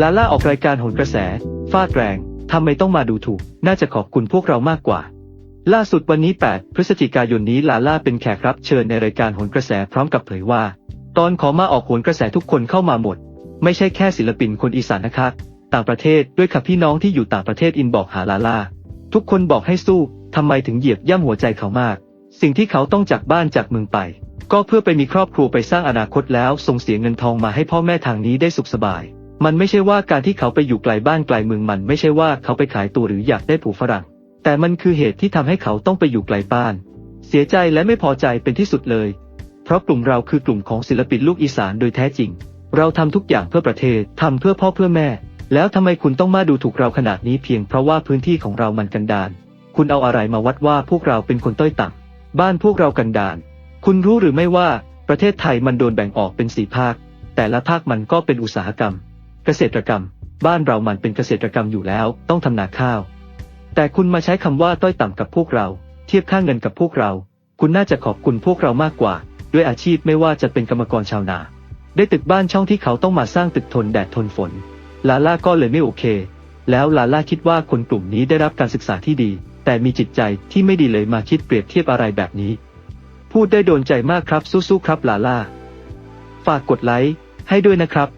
ลาล่าออกรายการโหนกระแส ฟาดแรง ทำไมต้องมาดูถูก น่าจะขอบคุณพวกเรามากกว่า ล่าสุดวันนี้ 8 พฤศจิกายนนี้ลาล่าเป็นแขกรับเชิญในรายการโหนกระแสพร้อมกับเผยว่า ตอนขอมาออกโหนกระแสทุกคนเข้ามาหมด ไม่ใช่แค่ศิลปินคนอีสานนะคะ ต่างประเทศด้วยค่ะพี่น้องที่อยู่ต่างประเทศอินบอกหาลาล่า ทุกคนบอกให้สู้ทำไมถึงเหยียบย่ำหัวใจเขามาก สิ่งที่เขาต้องจากบ้านจากเมืองไป ก็เพื่อไปมีครอบครัวไปสร้างอนาคตแล้วส่งเสียเงินทองมาให้พ่อแม่ทางนี้ได้สุขสบาย มันไม่ใช่ว่าการที่เขาไปอยู่ไกลบ้านไกลเมืองมันไม่ใช่ว่าเขาไปขายตัวหรืออยากได้ผูฝรั่ง แต่มันคือเหตุที่ทำให้เขาต้องไปอยู่ไกลบ้าน เสียใจและไม่พอใจเป็นที่สุดเลย เพราะกลุ่มเราคือกลุ่มของศิลปินลูกอีสานโดยแท้จริง เราทำทุกอย่างเพื่อประเทศทำเพื่อพ่อเพื่อแม่ แล้วทำไมคุณต้องมาดูถูกเราขนาดนี้เพียงเพราะว่าพื้นที่ของเรามันกันดารคุณเอาอะไรมาวัดว่าพวกเราเป็นคนต้อยต่ำบ้านพวกเรากันดารคุณรู้หรือไม่ว่าประเทศไทยมันโดนแบ่งออกเป็นสี่ภาค แต่ละภาคมันก็เป็นอุตสาหกรรม เกษตรกรรม บ้านเรามันเป็นเกษตรกรรมอยู่แล้ว ต้องทำนาข้าว แต่คุณมาใช้คำว่าต้อยต่ำกับพวกเรา เทียบค่าเงินกับพวกเรา คุณน่าจะขอบคุณพวกเรามากกว่า ด้วยอาชีพไม่ว่าจะเป็นกรรมกรชาวนา ได้ตึกบ้านช่องที่เขาต้องมาสร้างตึกทนแดดทนฝน ลาล่าก็เลยไม่โอเค แล้วลาล่าคิดว่าคนกลุ่มนี้ได้รับการศึกษาที่ดี แต่มีจิตใจที่ไม่ดีเลยมาคิดเปรียบเทียบอะไรแบบนี้ พูดได้โดนใจมากครับสู้ๆครับลาล่า ฝากกดไลค์ให้ด้วยนะครับ